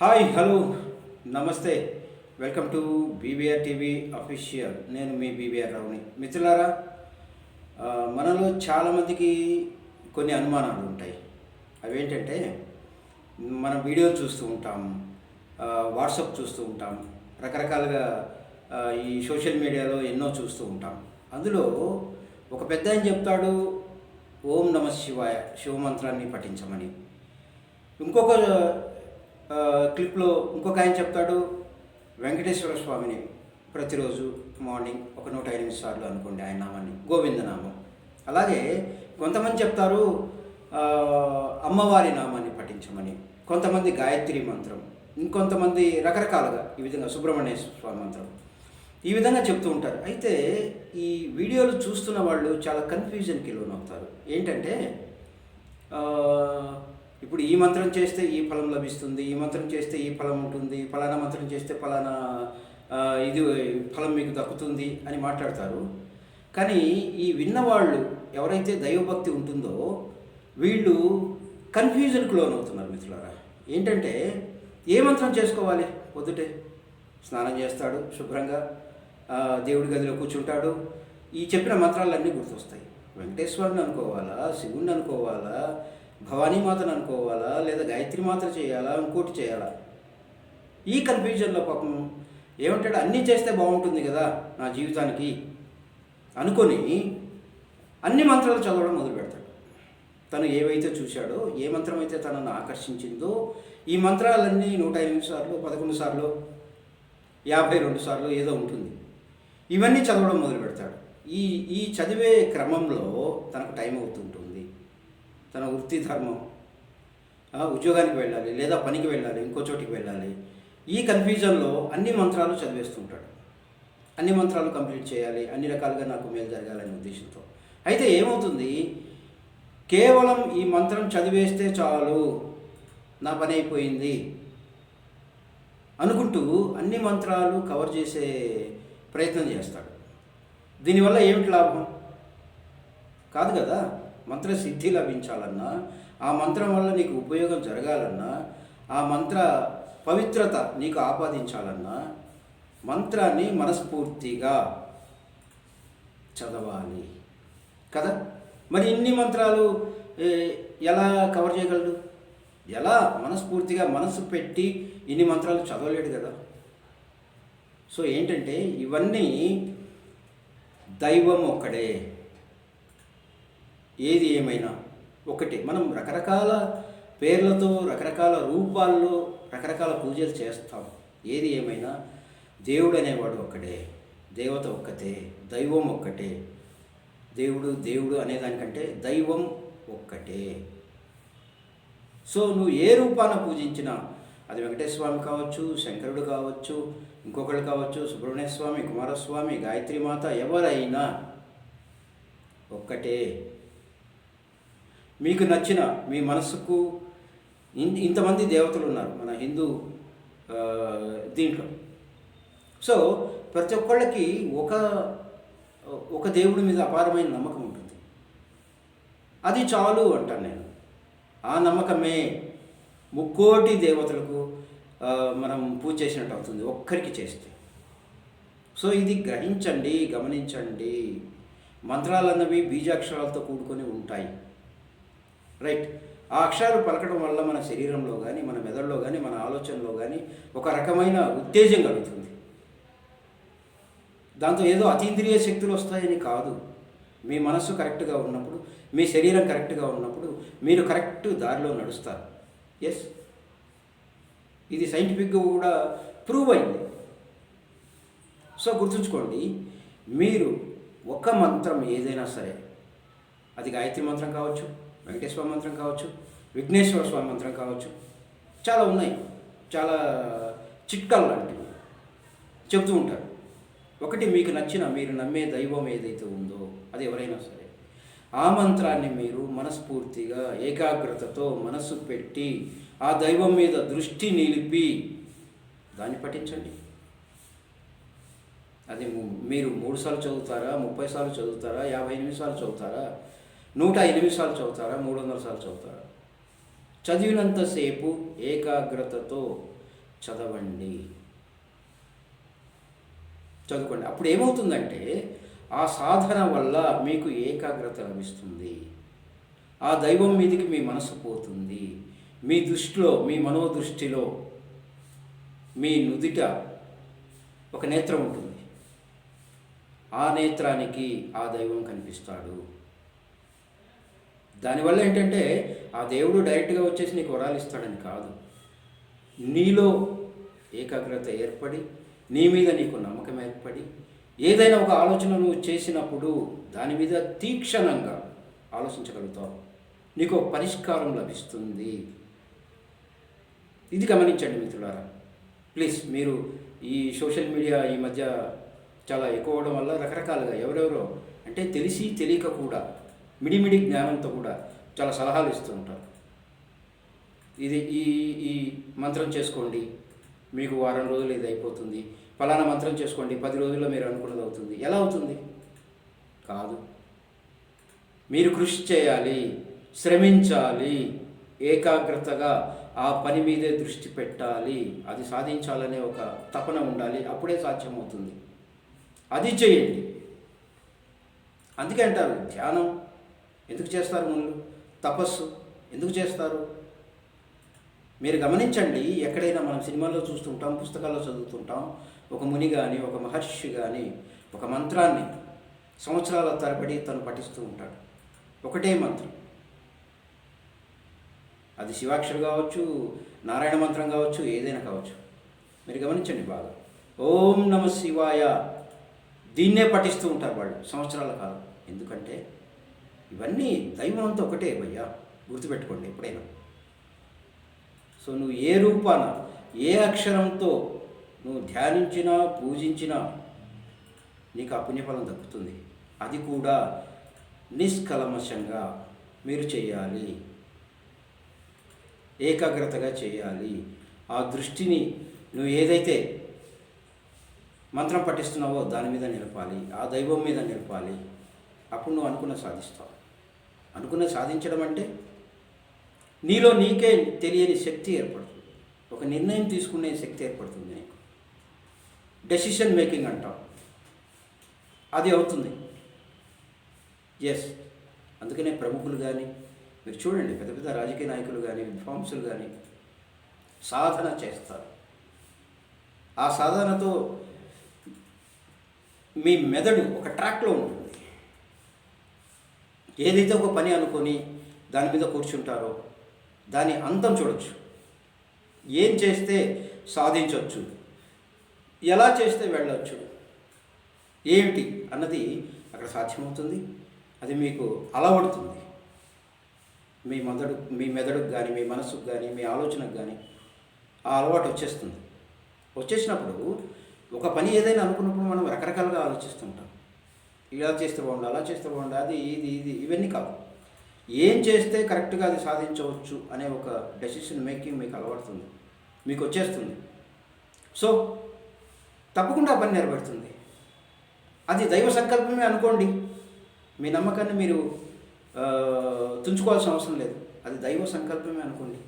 Hi hello నమస్తే. Welcome to BBR TV official. నేను మీ బీబీఆర్ రావుని మిత్రులారా మనలో చాలామందికి కొన్ని అనుమానాలు ఉంటాయి. అవేంటంటే మనం వీడియోలు చూస్తూ ఉంటాం వాట్సప్ వాట్సాప్ చూస్తూ ఉంటాం రకరకాలుగా ఈ సోషల్ మీడియాలో ఎన్నో చూస్తూ ఉంటాం. అందులో ఒక పెద్ద ఆయన చెప్తాడు ఓం నమ శివాయ శివమంత్రాన్ని పఠించమని. ఇంకొక క్లిప్లో ఇంకొక ఆయన చెప్తాడు వెంకటేశ్వర స్వామిని ప్రతిరోజు మార్నింగ్ ఒక నూట ఎనిమిది సార్లు అనుకోండి ఆయన నామాన్ని గోవిందనామం అలాగే కొంతమంది చెప్తారు అమ్మవారి నామాన్ని పఠించమని. కొంతమంది గాయత్రి మంత్రం ఇంకొంతమంది రకరకాలుగా ఈ విధంగా సుబ్రహ్మణ్య స్వామి మంత్రం. ఈ విధంగా చెప్తూ ఉంటారు. అయితే ఈ వీడియోలు చూస్తున్న వాళ్ళు చాలా కన్ఫ్యూజన్కి లోనవుతారు. ఏంటంటే ఇప్పుడు ఈ మంత్రం చేస్తే ఈ ఫలం లభిస్తుంది ఈ మంత్రం చేస్తే ఈ ఫలం ఉంటుంది ఫలానా మంత్రం చేస్తే ఫలానా ఇది ఫలం మీకు దక్కుతుంది అని మాట్లాడతారు. కానీ ఈ విన్నవాళ్ళు ఎవరైతే దైవభక్తి ఉంటుందో వీళ్ళు కన్ఫ్యూజన్కి లోనవుతున్నారు మిత్రులారా. ఏంటంటే ఏ మంత్రం చేసుకోవాలి? పొద్దుటే. స్నానం చేస్తాడు శుభ్రంగా దేవుడి గదిలో కూర్చుంటాడు. ఈ చెప్పిన మంత్రాలన్నీ గుర్తొస్తాయి. వెంకటేశ్వరుని అనుకోవాలా? శివుణ్ణి అనుకోవాలా? భవానీమాతను అనుకోవాలా? లేదా గాయత్రి మాత్ర చేయాలా? ఇంకోటి చేయాలా? ఈ కన్ఫ్యూజన్లో పాపం ఏమంటాడు? అన్నీ చేస్తే బాగుంటుంది కదా నా జీవితానికి అనుకొని అన్ని మంత్రాలు చదవడం మొదలు పెడతాడు. తను ఏవైతే చూశాడో ఏ మంత్రం అయితే తనను ఆకర్షించిందో ఈ మంత్రాలన్నీ నూట ఎనిమిది సార్లు పదకొండు సార్లు యాభై రెండు సార్లు ఏదో ఉంటుంది. ఇవన్నీ చదవడం మొదలు పెడతాడు. ఈ ఈ చదివే క్రమంలో తనకు టైం అవుతుంటుంది. తన వృత్తి ధర్మం. ఉద్యోగానికి వెళ్ళాలి లేదా పనికి వెళ్ళాలి ఇంకో చోటికి వెళ్ళాలి. ఈ కన్ఫ్యూజన్లో అన్ని మంత్రాలు చదివేస్తుంటాడు. అన్ని మంత్రాలు కంప్లీట్ చేయాలి అన్ని రకాలుగా నాకు మేలు జరగాలనే ఉద్దేశంతో. అయితే ఏమవుతుంది? కేవలం ఈ మంత్రం చదివేస్తే చాలు నా పని అయిపోయింది అనుకుంటూ అన్ని మంత్రాలు కవర్ చేసే ప్రయత్నం చేస్తాడు. దీనివల్ల ఏమిటి లాభం? కాదు కదా? మంత్ర సిద్ధి లభించాలన్నా ఆ మంత్రం వల్ల నీకు ఉపయోగం జరగాలన్నా ఆ మంత్ర పవిత్రత నీకు ఆపాదించాలన్నా మంత్రాన్ని మనస్ఫూర్తిగా చదవాలి. కదా? మరి ఇన్ని మంత్రాలు ఎలా కవర్ చేయగలడు? ఎలా? మనస్ఫూర్తిగా మనసు పెట్టి ఇన్ని మంత్రాలు చదవలేడు కదా. సో ఏంటంటే ఇవన్నీ దైవం ఒక్కడే. ఏది ఏమైనా. ఒకటి మనం రకరకాల పేర్లతో రకరకాల రూపాల్లో రకరకాల పూజలు చేస్తాం. ఏది ఏమైనా. దేవుడు అనేవాడు ఒక్కడే దేవత ఒక్కటే దైవం ఒక్కటే. దేవుడు దేవుడు అనేదానికంటే దైవం ఒక్కటే. సో నువ్వు ఏ రూపాన పూజించినా అది వెంకటేశ్వర స్వామి కావచ్చు శంకరుడు కావచ్చు ఇంకొకళ్ళు కావచ్చు సుబ్రహ్మణ్య స్వామి కుమారస్వామి గాయత్రి మాత ఎవరైనా ఒక్కటే. మీకు నచ్చిన మీ మనసుకు ఇంతమంది దేవతలు ఉన్నారు మన హిందూ దీంట్లో. సో ప్రతి ఒక్కళ్ళకి ఒక ఒక దేవుడి మీద అపారమైన నమ్మకం ఉంటుంది. అది చాలు అంటాను నేను. ఆ నమ్మకమే ముక్కోటి దేవతలకు మనం పూజ చేసినట్టు అవుతుంది ఒక్కరికి చేస్తే. సో ఇది గ్రహించండి గమనించండి. మంత్రాలు అన్నవి బీజాక్షరాలతో కూడుకొని ఉంటాయి. రైట్ ఆ అక్షరాలు పలకడం వల్ల మన శరీరంలో కానీ మన మెదడులో కానీ మన ఆలోచనలో కానీ ఒక రకమైన ఉత్తేజం కలుగుతుంది. దాంతో ఏదో అతీంద్రియ శక్తులు వస్తాయని కాదు. మీ మనస్సు కరెక్ట్గా ఉన్నప్పుడు మీ శరీరం కరెక్ట్గా ఉన్నప్పుడు మీరు కరెక్ట్ దారిలో నడుస్తారు. ఎస్ ఇది సైంటిఫిక్గా కూడా ప్రూవ్ అయింది. సో గుర్తుంచుకోండి మీరు ఒక మంత్రం ఏదైనా సరే అది గాయత్రి మంత్రం కావచ్చు వెంకటేశ్వర మంత్రం కావచ్చు విఘ్నేశ్వర స్వామి మంత్రం కావచ్చు చాలా ఉన్నాయి. చాలా చిట్కాలు లాంటివి చెప్తూ ఉంటారు. ఒకటి మీకు నచ్చిన మీరు నమ్మే దైవం ఏదైతే ఉందో అది ఎవరైనా సరే ఆ మంత్రాన్ని మీరు మనస్ఫూర్తిగా ఏకాగ్రతతో మనస్సు పెట్టి ఆ దైవం మీద దృష్టి నిలిపి దాన్ని పఠించండి. అది మీరు మూడు సార్లు చదువుతారా ముప్పై సార్లు చదువుతారా యాభై ఎనిమిది సార్లు చదువుతారా నూట ఎనిమిది సార్లు చదువుతారా? మూడు వందల సార్లు చదువుతారా? చదివినంతసేపు ఏకాగ్రతతో చదవండి. చదువుకోండి. అప్పుడు ఏమవుతుందంటే ఆ సాధన వల్ల మీకు ఏకాగ్రత లభిస్తుంది. ఆ దైవం మీదికి మీ మనసు పోతుంది. మీ దృష్టిలో మీ మనోదృష్టిలో మీ నుదిట ఒక నేత్రం ఉంటుంది. ఆ నేత్రానికి ఆ దైవం కనిపిస్తాడు. దానివల్ల ఏంటంటే ఆ దేవుడు డైరెక్ట్గా వచ్చేసి నీకు వరాలు ఇస్తాడని కాదు. నీలో ఏకాగ్రత ఏర్పడి నీ మీద నీకు నమ్మకం ఏర్పడి ఏదైనా ఒక ఆలోచన నువ్వు చేసినప్పుడు దాని మీద తీక్షణంగా ఆలోచించగలుగుతావు. నీకు పరిష్కారం లభిస్తుంది. ఇది గమనించండి మిత్రులారా. ప్లీజ్ మీరు ఈ సోషల్ మీడియా ఈ మధ్య చాలా ఎక్కువ అవడం వల్ల రకరకాలుగా ఎవరెవరో అంటే తెలిసి తెలియక కూడా మిడిమిడి జ్ఞానంతో కూడా చాలా సలహాలు ఇస్తూ ఉంటారు. ఇది ఈ ఈ మంత్రం చేసుకోండి మీకు వారం రోజులు ఇది అయిపోతుంది ఫలానా మంత్రం చేసుకోండి పది రోజుల్లో మీరు అనుకున్నది అవుతుంది. ఎలా అవుతుంది? కాదు. మీరు కృషి చేయాలి శ్రమించాలి ఏకాగ్రతగా ఆ పని మీదే దృష్టి పెట్టాలి అది సాధించాలనే ఒక తపన ఉండాలి అప్పుడే సాధ్యమవుతుంది. అది చేయండి. అందుకే అంటారు ధ్యానం ఎందుకు చేస్తారు ముందు? తపస్సు. ఎందుకు చేస్తారు? మీరు గమనించండి ఎక్కడైనా మనం సినిమాల్లో చూస్తుంటాం పుస్తకాల్లో చదువుతుంటాం ఒక ముని కానీ ఒక మహర్షి కానీ ఒక మంత్రాన్ని సంవత్సరాల తరబడి తను పఠిస్తూ ఉంటాడు. ఒకటే మంత్రం. అది శివాక్షరు కావచ్చు నారాయణ మంత్రం కావచ్చు ఏదైనా కావచ్చు. మీరు గమనించండి బాగా. ఓం నమ శివాయ. దీన్నే పఠిస్తూ ఉంటారు వాళ్ళు సంవత్సరాల కాలం. ఎందుకంటే ఇవన్నీ దైవం అంతా ఒకటే భయ్యా గుర్తుపెట్టుకోండి ఎప్పుడైనా. సో నువ్వు ఏ రూపాన ఏ అక్షరంతో నువ్వు ధ్యానించినా పూజించినా నీకు ఆ పుణ్యఫలం దక్కుతుంది. అది కూడా నిష్కలమశంగా మీరు చేయాలి. ఏకాగ్రతగా చేయాలి. ఆ దృష్టిని నువ్వు ఏదైతే మంత్రం పఠిస్తున్నావో దాని మీద నిలపాలి. ఆ దైవం మీద నిలపాలి. అప్పుడు నువ్వు అనుకున్న సాధిస్తావు. అనుకున్న సాధించడం అంటే నీలో నీకే తెలియని శక్తి ఏర్పడుతుంది. ఒక నిర్ణయం తీసుకునే శక్తి ఏర్పడుతుంది నీకు. డెసిషన్ మేకింగ్ అంటాం. అది అవుతుంది. ఎస్ అందుకనే ప్రముఖులు కానీ మీరు చూడండి పెద్ద పెద్ద రాజకీయ నాయకులు కానీ విద్వాంసులు కానీ సాధన చేస్తారు. ఆ సాధనతో మీ మెదడు ఒక ట్రాక్లో ఉంటుంది. ఏదైతే ఒక పని అనుకొని దాని మీద కూర్చుంటారో దాని అంతం చూడొచ్చు. ఏం చేస్తే సాధించవచ్చు ఎలా చేస్తే వెళ్ళవచ్చు ఏమిటి అన్నది అక్కడ సాధ్యమవుతుంది. అది మీకు అలవడుతుంది. మీ మెదడు మీ మెదడుకు కానీ మీ మనసుకు కానీ మీ ఆలోచనకు కానీ ఆ అలవాటు వచ్చేస్తుంది. వచ్చేసినప్పుడు ఒక పని ఏదైనా అనుకున్నప్పుడు మనం రకరకాలుగా ఆలోచిస్తుంటాం ఇలా చేస్తే బాగుండు అలా చేస్తే బాగుండు అది ఇది ఇది ఇవన్నీ కాదు. ఏం చేస్తే కరెక్ట్గా అది సాధించవచ్చు అనే ఒక డెసిషన్ మేకింగ్ మీకు అలవడుతుంది మీకు వచ్చేస్తుంది. సో తప్పకుండా పని నెరవేరుతుంది. అది దైవ సంకల్పమే అనుకోండి. మీ నమ్మకాన్ని మీరు తుంచుకోవాల్సిన అవసరం లేదు. అది దైవ సంకల్పమే అనుకోండి.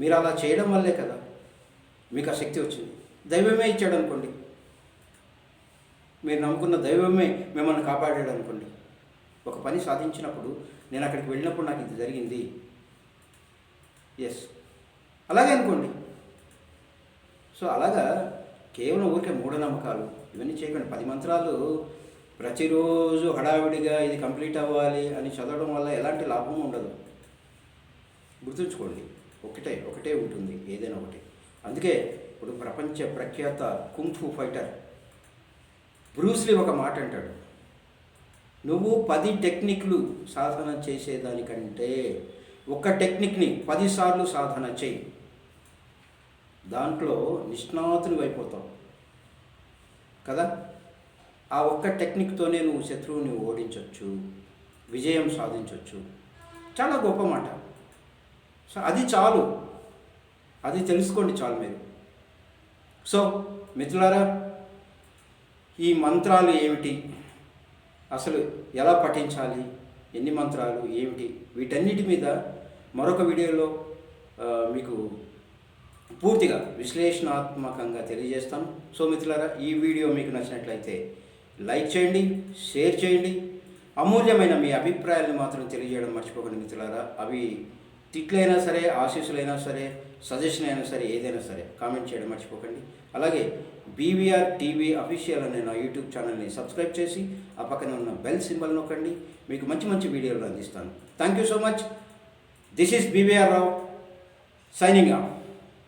మీరు అలా చేయడం వల్లే కదా మీకు ఆ శక్తి వచ్చింది. దైవమే ఇచ్చాడు అనుకోండి మీరు నమ్ముకున్న దైవమే మిమ్మల్ని కాపాడాడు అనుకోండి ఒక పని సాధించినప్పుడు నేను అక్కడికి వెళ్ళినప్పుడు నాకు ఇది జరిగింది. ఎస్ అలాగే అనుకోండి. సో అలాగా కేవలం ఊరికే మూఢనమ్మకాలు ఇవన్నీ చేయకండి. పది మంత్రాలు ప్రతిరోజు హడావిడిగా ఇది కంప్లీట్ అవ్వాలి అని చదవడం వల్ల ఎలాంటి లాభం ఉండదు. గుర్తుంచుకోండి ఒకటే ఒకటే ఉంటుంది ఏదైనా ఒకటి. అందుకే ఇప్పుడు ప్రపంచ ప్రఖ్యాత కుంఫు ఫైటర్ బ్రూస్లీ ఒక మాట అంటాడు. నువ్వు పది టెక్నిక్లు సాధన చేసేదానికంటే ఒక టెక్నిక్ని పదిసార్లు సాధన చేయి దాంట్లో నిష్ణాతులు అయిపోతావు కదా? ఆ ఒక్క టెక్నిక్తోనే నువ్వు శత్రువుని ఓడించవచ్చు విజయం సాధించవచ్చు చాలా గొప్ప మాట. సో అది చాలు. అది తెలుసుకోండి చాలు మీరు. సో మిత్రులారా ఈ మంత్రాలు ఏమిటి? అసలు ఎలా పఠించాలి? ఎన్ని మంత్రాలు? ఏమిటి? వీటన్నిటి మీద మరొక వీడియోలో మీకు పూర్తిగా విశ్లేషణాత్మకంగా తెలియజేస్తాను. సో మిత్రులారా ఈ వీడియో మీకు నచ్చినట్లయితే లైక్ చేయండి షేర్ చేయండి. అమూల్యమైన మీ అభిప్రాయాలను మాత్రం తెలియజేయడం మర్చిపోకండి మిత్రులారా. అవి తిట్లైనా సరే ఆశీస్సులైనా సరే సజెషన్ అయినా సరే ఏదైనా సరే కామెంట్ చేయడం మర్చిపోకండి. అలాగే బీవీఆర్ టీవీ అఫీషియల్ అనే నా యూట్యూబ్ ఛానల్ని సబ్స్క్రైబ్ చేసి ఆ పక్కన ఉన్న బెల్ సింబల్ నొక్కండి. మీకు మంచి మంచి వీడియోలు అందిస్తాను. Thank you so much this is BVR Rao signing off